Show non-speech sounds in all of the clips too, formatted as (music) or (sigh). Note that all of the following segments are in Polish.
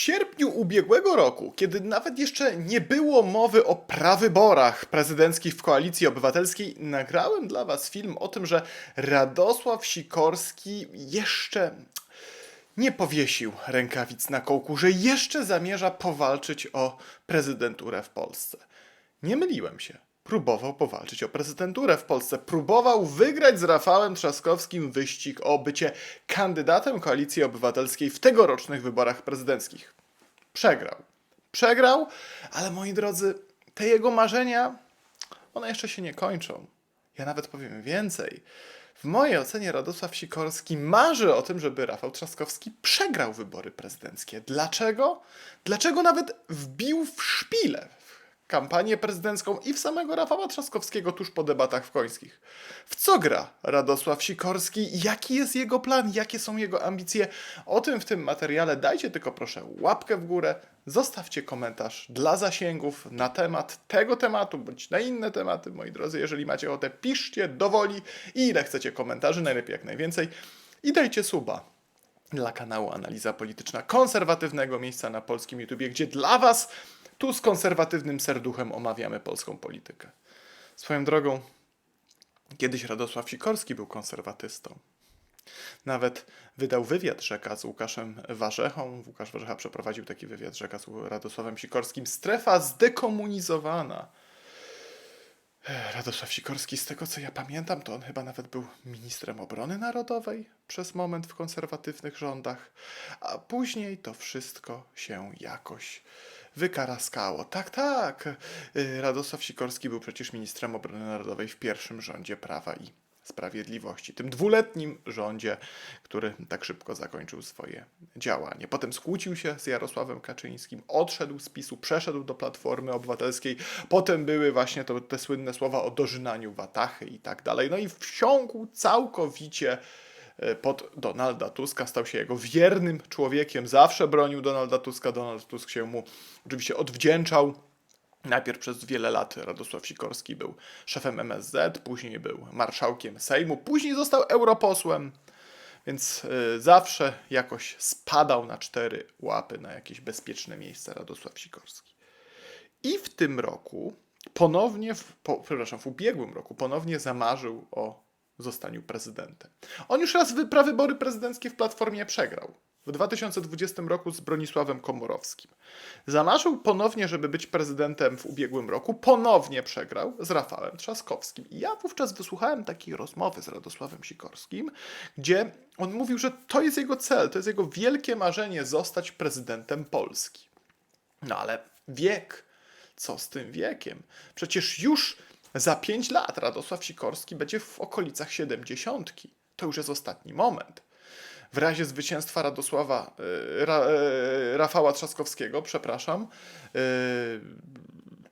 W sierpniu ubiegłego roku, kiedy nawet jeszcze nie było mowy o prawyborach prezydenckich w koalicji obywatelskiej, nagrałem dla Was film o tym, że Radosław Sikorski jeszcze nie powiesił rękawic na kołku, że jeszcze zamierza powalczyć o prezydenturę w Polsce. Nie myliłem się. Próbował powalczyć o prezydenturę w Polsce. Próbował wygrać z Rafałem Trzaskowskim wyścig o bycie kandydatem koalicji obywatelskiej w tegorocznych wyborach prezydenckich. Przegrał. Przegrał, ale moi drodzy, te jego marzenia, one jeszcze się nie kończą. Ja nawet powiem więcej. W mojej ocenie Radosław Sikorski marzy o tym, żeby Rafał Trzaskowski przegrał wybory prezydenckie. Dlaczego? Dlaczego nawet wbił w szpilę kampanię prezydencką i w samego Rafała Trzaskowskiego tuż po debatach w Końskich? W co gra Radosław Sikorski? Jaki jest jego plan? Jakie są jego ambicje? O tym w tym materiale dajcie tylko proszę łapkę w górę, zostawcie komentarz dla zasięgów na temat tego tematu, bądź na inne tematy, moi drodzy. Jeżeli macie ochotę, piszcie dowoli i ile chcecie komentarzy, najlepiej jak najwięcej. I dajcie suba dla kanału Analiza Polityczna konserwatywnego miejsca na polskim YouTubie, gdzie dla Was tu z konserwatywnym serduchem omawiamy polską politykę. Swoją drogą, kiedyś Radosław Sikorski był konserwatystą. Nawet wydał wywiad rzeka z Łukaszem Warzechą. Łukasz Warzecha przeprowadził taki wywiad rzeka z Radosławem Sikorskim. Strefa zdekomunizowana. Radosław Sikorski, z tego co ja pamiętam, to on chyba nawet był ministrem obrony narodowej przez moment w konserwatywnych rządach, a później to wszystko się jakoś wykaraskało. Tak, tak. y, Radosław Sikorski był przecież ministrem obrony narodowej w pierwszym rządzie Prawa i Sprawiedliwości, tym dwuletnim rządzie, który tak szybko zakończył swoje działanie. Potem skłócił się z Jarosławem Kaczyńskim, odszedł z PiSu, przeszedł do Platformy Obywatelskiej, potem były właśnie to, te słynne słowa o dożynaniu Watachy i tak dalej. No i wsiąkł całkowicie pod Donalda Tuska, stał się jego wiernym człowiekiem, zawsze bronił Donalda Tuska, Donald Tusk się mu oczywiście odwdzięczał. Najpierw przez wiele lat Radosław Sikorski był szefem MSZ, później był marszałkiem Sejmu, później został europosłem, więc y, zawsze jakoś spadał na cztery łapy na jakieś bezpieczne miejsce Radosław Sikorski. I w tym roku ponownie, w, po, przepraszam, w ubiegłym roku ponownie zamarzył o zostaniu prezydentem. On już raz wy- prawybory prezydenckie w Platformie przegrał. W 2020 roku z Bronisławem Komorowskim. Zamarzył ponownie, żeby być prezydentem w ubiegłym roku. Ponownie przegrał z Rafałem Trzaskowskim. I ja wówczas wysłuchałem takiej rozmowy z Radosławem Sikorskim, gdzie on mówił, że to jest jego cel, to jest jego wielkie marzenie zostać prezydentem Polski. No ale wiek, co z tym wiekiem? Przecież już za 5 lat Radosław Sikorski będzie w okolicach 70. To już jest ostatni moment. W razie zwycięstwa Radosława, y, Ra, y, Rafała Trzaskowskiego, przepraszam, y,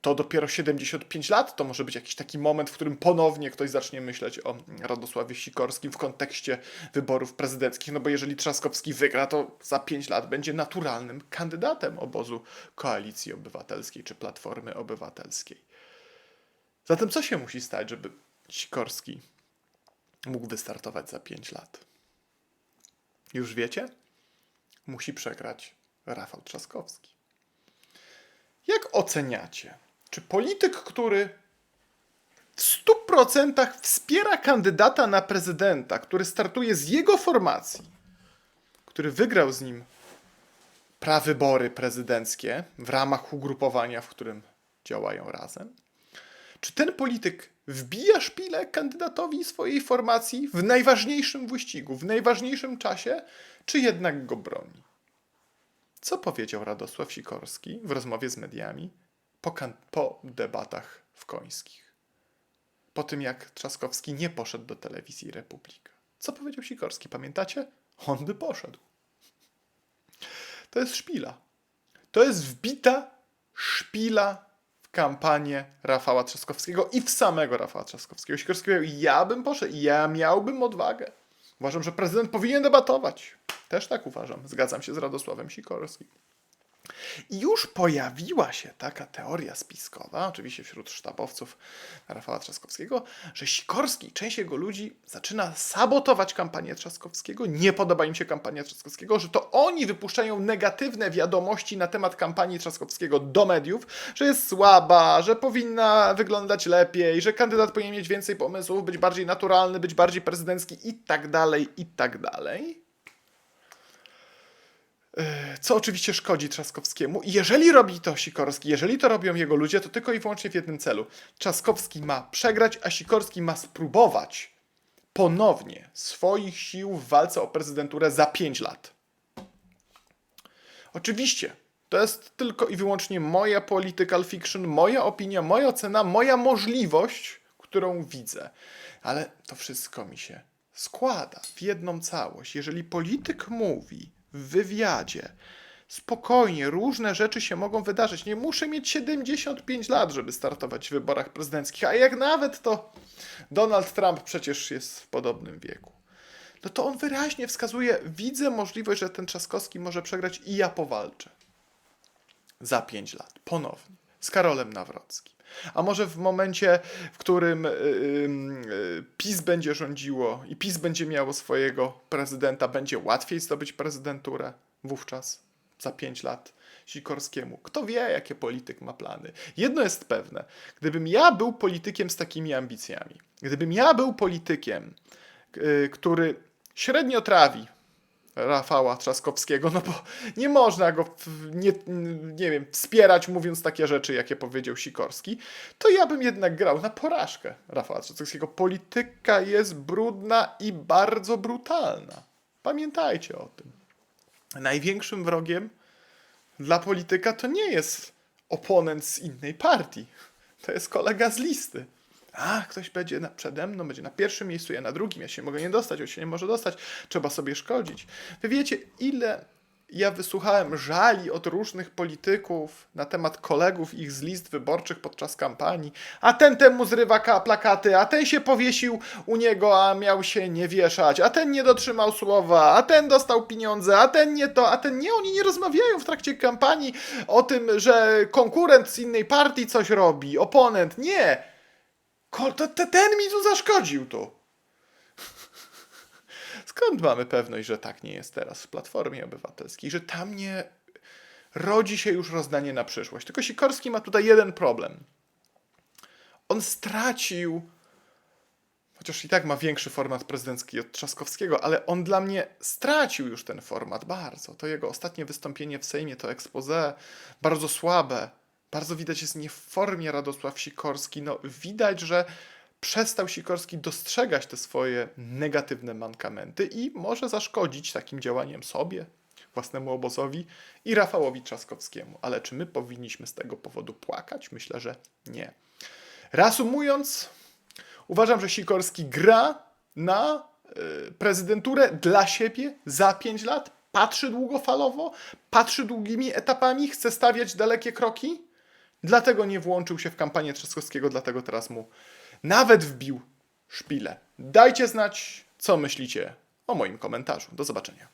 to dopiero 75 lat to może być jakiś taki moment, w którym ponownie ktoś zacznie myśleć o Radosławie Sikorskim w kontekście wyborów prezydenckich. No bo jeżeli Trzaskowski wygra, to za 5 lat będzie naturalnym kandydatem obozu Koalicji Obywatelskiej czy Platformy Obywatelskiej. Zatem co się musi stać, żeby Sikorski mógł wystartować za 5 lat? Już wiecie? Musi przegrać Rafał Trzaskowski. Jak oceniacie? Czy polityk, który w 100% wspiera kandydata na prezydenta, który startuje z jego formacji, który wygrał z nim prawybory prezydenckie w ramach ugrupowania, w którym działają razem, czy ten polityk wbija szpilę kandydatowi swojej formacji w najważniejszym wyścigu, w najważniejszym czasie, czy jednak go broni? Co powiedział Radosław Sikorski w rozmowie z mediami po, po debatach w Końskich? Po tym, jak Trzaskowski nie poszedł do telewizji Republika. Co powiedział Sikorski? Pamiętacie? On by poszedł. To jest szpila. To jest wbita szpila kampanię Rafała Trzaskowskiego i w samego Rafała Trzaskowskiego. Sikorski powiedział, ja bym poszedł, ja miałbym odwagę. Uważam, że prezydent powinien debatować. Też tak uważam. Zgadzam się z Radosławem Sikorskim. I już pojawiła się taka teoria spiskowa, oczywiście wśród sztabowców Rafała Trzaskowskiego, że Sikorski część jego ludzi zaczyna sabotować kampanię Trzaskowskiego, nie podoba im się kampania Trzaskowskiego, że to oni wypuszczają negatywne wiadomości na temat kampanii Trzaskowskiego do mediów, że jest słaba, że powinna wyglądać lepiej, że kandydat powinien mieć więcej pomysłów, być bardziej naturalny, być bardziej prezydencki i tak dalej, i tak dalej co oczywiście szkodzi Trzaskowskiemu. I jeżeli robi to Sikorski, jeżeli to robią jego ludzie, to tylko i wyłącznie w jednym celu. Trzaskowski ma przegrać, a Sikorski ma spróbować ponownie swoich sił w walce o prezydenturę za 5 lat. Oczywiście, to jest tylko i wyłącznie moja political fiction, moja opinia, moja ocena, moja możliwość, którą widzę. Ale to wszystko mi się składa w jedną całość. Jeżeli polityk mówi, w wywiadzie. Spokojnie, różne rzeczy się mogą wydarzyć. Nie muszę mieć 75 lat, żeby startować w wyborach prezydenckich, a jak nawet to Donald Trump przecież jest w podobnym wieku. No to on wyraźnie wskazuje, widzę możliwość, że ten Trzaskowski może przegrać i ja powalczę. Za 5 lat, ponownie, z Karolem Nawrockim. A może w momencie, w którym y, y, PiS będzie rządziło i PiS będzie miało swojego prezydenta, będzie łatwiej zdobyć prezydenturę wówczas, za pięć lat Sikorskiemu. Kto wie, jakie polityk ma plany. Jedno jest pewne. Gdybym ja był politykiem z takimi ambicjami, gdybym ja był politykiem, y, który średnio trawi Rafała Trzaskowskiego, no bo nie można go, nie, nie wiem, wspierać mówiąc takie rzeczy, jakie powiedział Sikorski, to ja bym jednak grał na porażkę Rafała Trzaskowskiego. Polityka jest brudna i bardzo brutalna. Pamiętajcie o tym. Największym wrogiem dla polityka to nie jest oponent z innej partii. To jest kolega z listy a ktoś będzie na, przede mną, będzie na pierwszym miejscu, ja na drugim, ja się mogę nie dostać, on się nie może dostać, trzeba sobie szkodzić. Wy wiecie, ile ja wysłuchałem żali od różnych polityków na temat kolegów ich z list wyborczych podczas kampanii, a ten temu zrywa plakaty, a ten się powiesił u niego, a miał się nie wieszać, a ten nie dotrzymał słowa, a ten dostał pieniądze, a ten nie to, a ten nie. Oni nie rozmawiają w trakcie kampanii o tym, że konkurent z innej partii coś robi, oponent. Nie! Ko, to, ten mi tu zaszkodził tu. (laughs) Skąd mamy pewność, że tak nie jest teraz w Platformie Obywatelskiej, że tam nie rodzi się już rozdanie na przyszłość. Tylko Sikorski ma tutaj jeden problem. On stracił, chociaż i tak ma większy format prezydencki od Trzaskowskiego, ale on dla mnie stracił już ten format bardzo. To jego ostatnie wystąpienie w Sejmie, to expose, bardzo słabe bardzo widać jest nie w formie Radosław Sikorski. No, widać, że przestał Sikorski dostrzegać te swoje negatywne mankamenty i może zaszkodzić takim działaniem sobie, własnemu obozowi i Rafałowi Trzaskowskiemu. Ale czy my powinniśmy z tego powodu płakać? Myślę, że nie. Reasumując, uważam, że Sikorski gra na y, prezydenturę dla siebie za 5 lat, patrzy długofalowo, patrzy długimi etapami, chce stawiać dalekie kroki Dlatego nie włączył się w kampanię Trzaskowskiego, dlatego teraz mu nawet wbił szpilę. Dajcie znać, co myślicie o moim komentarzu. Do zobaczenia.